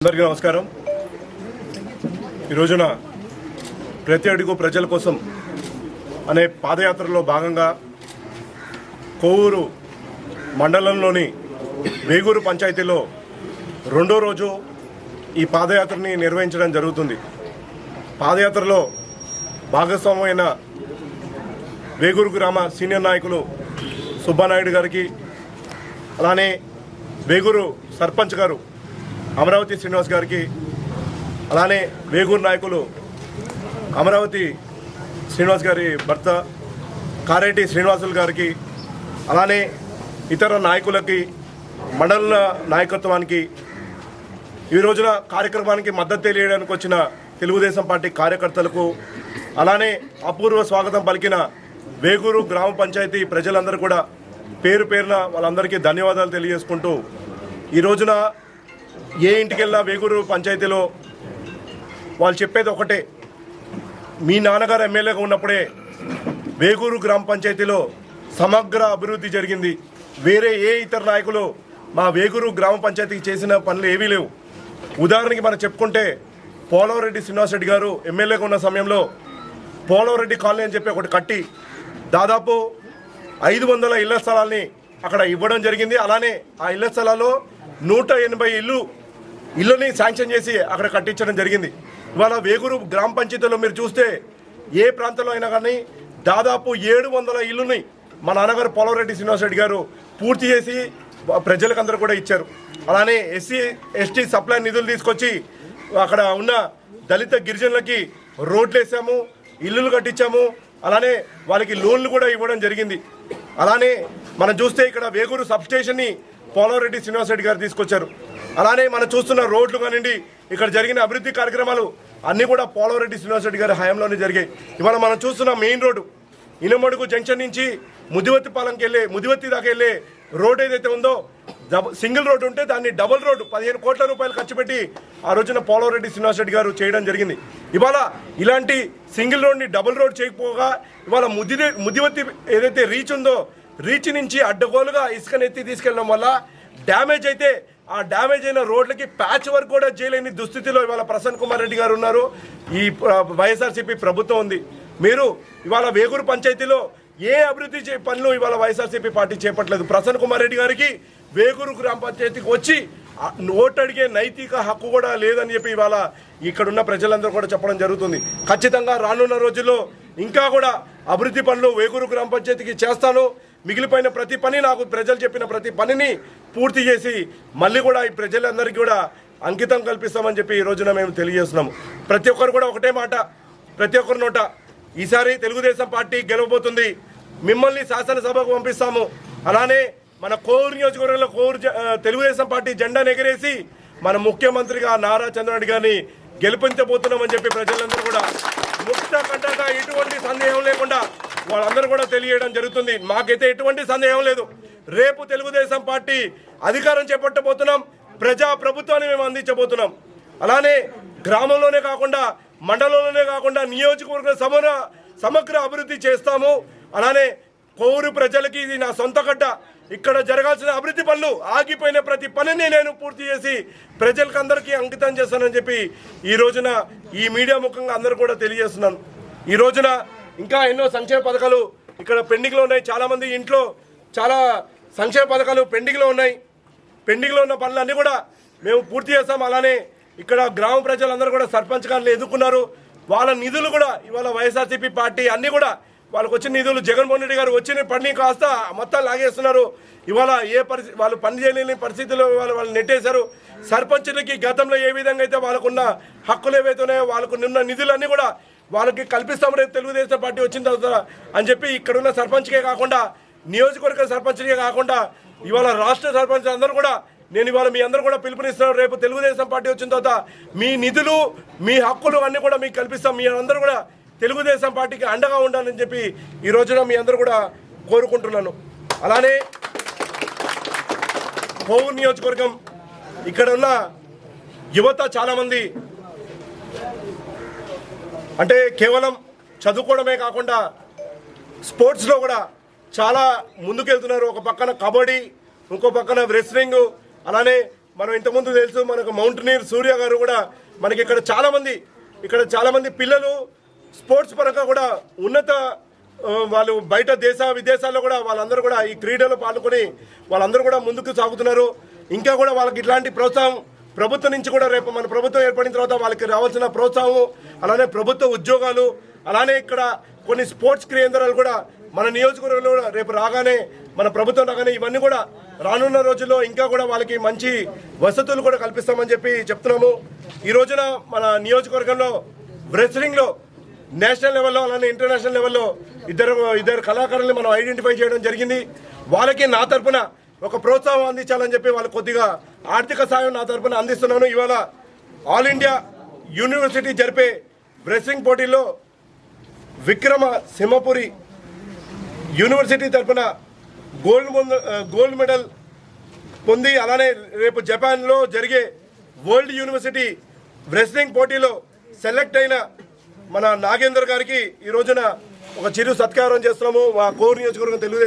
అందరికీ నమస్కారం. ఈ రోజున ప్రతి అడుగు ప్రజల కోసం అనే పాదయాత్రలో భాగంగా కోవూరు మండలంలోని వేగూరు పంచాయతీలో రెండో రోజు ఈ పాదయాత్రని నిర్వహించడం జరుగుతుంది. పాదయాత్రలో భాగస్వామైన వేగూరు గ్రామ సీనియర్ నాయకులు సుబ్బానాయుడు గారికి అలానే వేగూరు సర్పంచ్ గారు అమరావతి శ్రీనివాస్ గారికి అలానే వేగూరు నాయకులు అమరావతి శ్రీనివాస్ గారి భర్త కారెడ్డి శ్రీనివాసులు గారికి అలానే ఇతర నాయకులకి మండల నాయకత్వానికి ఈ రోజున కార్యక్రమానికి మద్దతు తెలియడానికి వచ్చిన తెలుగుదేశం పార్టీ కార్యకర్తలకు అలానే అపూర్వ స్వాగతం పలికిన వేగూరు గ్రామ పంచాయతీ ప్రజలందరూ కూడా పేరు పేరున వాళ్ళందరికీ ధన్యవాదాలు తెలియజేసుకుంటూ ఈ రోజున ఏ ఇంటికెళ్ళినా వేగూరు పంచాయతీలో వాళ్ళు చెప్పేది ఒకటే. మీ నాన్నగారు ఎమ్మెల్యేగా ఉన్నప్పుడే వేగూరు గ్రామ పంచాయతీలో సమగ్ర అభివృద్ధి జరిగింది. వేరే ఏ ఇతర నాయకులు మా వేగూరు గ్రామ పంచాయతీకి చేసిన పనులు ఏవీ లేవు. ఉదాహరణకి మనం చెప్పుకుంటే పోలవరెడ్డి శ్రీనివాసరెడ్డి గారు ఎమ్మెల్యేగా ఉన్న సమయంలో పోలవరెడ్డి కాలనీ అని చెప్పి ఒకటి కట్టి దాదాపు ఐదు వందల ఇళ్ళ స్థలాల్ని అక్కడ ఇవ్వడం జరిగింది. అలానే ఆ ఇళ్ళ స్థలాల్లో నూట ఎనభై ఇల్లు ఇల్లుని శాంక్షన్ చేసి అక్కడ కట్టించడం జరిగింది. ఇవాళ వేగూరు గ్రామ పంచాయతీలో మీరు చూస్తే ఏ ప్రాంతంలో అయినా కానీ దాదాపు ఏడు వందల ఇల్లుని మా నాన్నగారు పోలవరెడ్డి శ్రీనివాసరెడ్డి గారు పూర్తి చేసి ప్రజలకందరూ కూడా ఇచ్చారు. అలానే ఎస్సీ ఎస్టీ సప్లై నిధులు తీసుకొచ్చి అక్కడ ఉన్న దళిత గిరిజనులకి రోడ్లు వేసాము ఇల్లులు కట్టించాము అలానే వాళ్ళకి లోన్లు కూడా ఇవ్వడం జరిగింది. అలానే మనం చూస్తే ఇక్కడ వేగూరు సబ్స్టేషన్ని పోలవరెడ్డి శ్రీనివాసరెడ్డి గారు తీసుకొచ్చారు. అలానే మనం చూస్తున్న రోడ్లు కానివ్వండి ఇక్కడ జరిగిన అభివృద్ధి కార్యక్రమాలు అన్నీ కూడా పోలవరెడ్డి శ్రీనివాసరెడ్డి గారి హయాంలోనే జరిగాయి. ఇవాళ మనం చూస్తున్న మెయిన్ రోడ్డు ఇనమడుగు జంక్షన్ నుంచి ముదివత్తిపాలెంకి వెళ్ళే ముదివత్తి దాకా వెళ్ళే రోడ్ ఏదైతే ఉందో సింగిల్ రోడ్ ఉంటే దాన్ని డబుల్ రోడ్ పదిహేను కోట్ల రూపాయలు ఖర్చు పెట్టి ఆ రోజున పోలవరెడ్డి శ్రీనివాసరెడ్డి గారు చేయడం జరిగింది. ఇవాళ ఇలాంటి సింగిల్ రోడ్ని డబుల్ రోడ్ చేయకపోగా ఇవాళ ముది ముదివత్తి ఏదైతే రీచ్ ఉందో రీచ్ నుంచి అడ్డగోలుగా ఇసుకనెత్తి తీసుకెళ్ళడం వల్ల డ్యామేజ్ అయితే ఆ డ్యామేజ్ అయిన రోడ్లకి ప్యాచ్ వర్క్ కూడా చేయలేని దుస్థితిలో ఇవాళ ప్రసన్న కుమార్ రెడ్డి గారు ఉన్నారు. ఈ వైఎస్ఆర్సీపీ ప్రభుత్వం ఉంది. మీరు ఇవాళ వేగూరు పంచాయతీలో ఏ అభివృద్ధి చే పనులు ఇవాళ వైఎస్ఆర్సీపీ పార్టీ చేపట్టలేదు? ప్రసన్న కుమార్ రెడ్డి గారికి వేగూరు గ్రామ పంచాయతీకి వచ్చి ఓటు అడిగే నైతిక హక్కు కూడా లేదని చెప్పి ఇవాళ ఇక్కడున్న ప్రజలందరూ కూడా చెప్పడం జరుగుతుంది. ఖచ్చితంగా రానున్న రోజుల్లో ఇంకా కూడా అభివృద్ధి పనులు వేగూరు గ్రామ పంచాయతీకి చేస్తాను. మిగిలిపోయిన ప్రతి పని నాకు ప్రజలు చెప్పిన ప్రతి పనిని పూర్తి చేసి మళ్ళీ కూడా ఈ ప్రజలందరికీ కూడా అంకితం కల్పిస్తామని చెప్పి ఈ రోజున మేము తెలియజేస్తున్నాము. ప్రతి ఒక్కరు కూడా ఒకటే మాట ప్రతి ఒక్కరి నోట ఈసారి తెలుగుదేశం పార్టీ గెలవబోతుంది. మిమ్మల్ని శాసనసభకు పంపిస్తాము. అలానే మన కోవూరు నియోజకవర్గంలో కోవూరు జ- తెలుగుదేశం పార్టీ జెండాను ఎగరేసి మన ముఖ్యమంత్రిగా నారా చంద్రరెడ్డి గారిని గెలిపించబోతున్నామని చెప్పి ప్రజలందరూ కూడా ముక్త కంటగా ఎటువంటి సందేహం లేకుండా వాళ్ళందరూ కూడా తెలియడం జరుగుతుంది. మాకైతే ఎటువంటి సందేహం లేదు. రేపు తెలుగుదేశం పార్టీ అధికారం చేపట్టబోతున్నాం. ప్రజా ప్రభుత్వాన్ని మేము అందించబోతున్నాం. అలానే గ్రామంలోనే కాకుండా మండలంలోనే కాకుండా నియోజకవర్గ సమర సమగ్ర అభివృద్ధి చేస్తాము. అలానే కోరు ప్రజలకి ఇది నా సొంత గడ్డ ఇక్కడ జరగాల్సిన అభివృద్ధి పనులు ఆగిపోయిన ప్రతి పనిని నేను పూర్తి చేసి ప్రజలకు అందరికీ అంకితం చేస్తానని చెప్పి ఈ రోజున ఈ మీడియా ముఖంగా అందరూ కూడా తెలియజేస్తున్నాను. ఈ రోజున ఇంకా ఎన్నో సంక్షేమ పథకాలు ఇక్కడ పెండింగ్లో ఉన్నాయి. చాలామంది ఇంట్లో చాలా సంక్షేమ పథకాలు పెండింగ్లో ఉన్నాయి. పెండింగ్లో ఉన్న పనులన్నీ కూడా మేము పూర్తి చేస్తాం. అలానే ఇక్కడ గ్రామ ప్రజలందరూ కూడా సర్పంచ్ గారిని ఎదుర్కొన్నారు. వాళ్ళ నిధులు కూడా ఇవాళ వైఎస్ఆర్సీపీ పార్టీ అన్నీ కూడా వాళ్ళకి వచ్చిన నిధులు జగన్మోహన్ రెడ్డి గారు వచ్చిన పని కాస్త మొత్తం లాగేస్తున్నారు. ఇవాళ ఏ పరిస్థితి వాళ్ళు పని చేయలేని పరిస్థితుల్లో వాళ్ళు వాళ్ళు నెట్టేశారు. సర్పంచులకి గతంలో ఏ విధంగా అయితే వాళ్ళకున్న హక్కులు ఏవైతే ఉన్నాయో వాళ్ళకు ఉన్న నిధులన్నీ కూడా వాళ్ళకి కల్పిస్తాం రేపు తెలుగుదేశం పార్టీ వచ్చిన తర్వాత అని చెప్పి ఇక్కడున్న సర్పంచ్కే కాకుండా నియోజకవర్గ సర్పంచ్కే కాకుండా ఇవాళ రాష్ట్ర సర్పంచ్ అందరూ కూడా నేను ఇవాళ మీ అందరూ కూడా పిలుపునిస్తున్నాను. రేపు తెలుగుదేశం పార్టీ వచ్చిన తర్వాత మీ నిధులు మీ హక్కులు అన్నీ కూడా మీకు కల్పిస్తాం. మీ అందరూ కూడా తెలుగుదేశం పార్టీకి అండగా ఉండాలని చెప్పి ఈ రోజున మీ అందరూ కూడా కోరుకుంటున్నాను. అలానే కోవూరు నియోజకవర్గం ఇక్కడ ఉన్న యువత చాలామంది అంటే కేవలం చదువుకోవడమే కాకుండా స్పోర్ట్స్లో కూడా చాలా ముందుకెళ్తున్నారు. ఒక పక్కన కబడ్డీ ఇంకో పక్కన రెస్లింగ్ అలానే మనం ఇంతకుముందు తెలుసు మనకు మౌంటనీర్ సూర్య గారు కూడా మనకి ఇక్కడ చాలామంది ఇక్కడ చాలామంది పిల్లలు స్పోర్ట్స్ పరంగా కూడా ఉన్నత వాళ్ళు బయట దేశ విదేశాల్లో కూడా వాళ్ళందరూ కూడా ఈ క్రీడలో పాల్గొని వాళ్ళందరూ కూడా ముందుకు సాగుతున్నారు. ఇంకా కూడా వాళ్ళకి ఇట్లాంటి ప్రోత్సాహం ప్రభుత్వం నుంచి కూడా రేపు మన ప్రభుత్వం ఏర్పడిన తర్వాత వాళ్ళకి రావాల్సిన ప్రోత్సాహం అలానే ప్రభుత్వ ఉద్యోగాలు అలానే ఇక్కడ కొన్ని స్పోర్ట్స్ కేంద్రాలు కూడా మన నియోజకవర్గంలో కూడా రేపు రాగానే మన ప్రభుత్వం రాగానే ఇవన్నీ కూడా రానున్న రోజుల్లో ఇంకా కూడా వాళ్ళకి మంచి వసతులు కూడా కల్పిస్తామని చెప్పి చెప్తున్నాము. ఈ రోజున మన నియోజకవర్గంలో రెస్లింగ్లో నేషనల్ లెవెల్లో అలానే ఇంటర్నేషనల్ లెవెల్లో ఇద్దరు ఇద్దరు కళాకారుల్ని మనం ఐడెంటిఫై చేయడం జరిగింది. వాళ్ళకి నా తరపున ఒక ప్రోత్సాహం అందించాలని చెప్పి వాళ్ళు కొద్దిగా ఆర్థిక సాయం నా తరపున అందిస్తున్నాను. ఇవాళ ఆల్ ఇండియా యూనివర్సిటీ జరిపే రెస్లింగ్ పోటీల్లో విక్రమ సింహపురి యూనివర్సిటీ తరపున గోల్డ్ గోల్డ్ మెడల్ పొంది అలానే రేపు జపాన్లో జరిగే వరల్డ్ యూనివర్సిటీ రెస్లింగ్ పోటీలో సెలెక్ట్ అయిన మన నాగేందర్ గారికి ఈ రోజున ఒక చిరు సత్కారం చేస్తున్నాము. మా కోర్ నియోజకవర్గం తెలుగుదేశం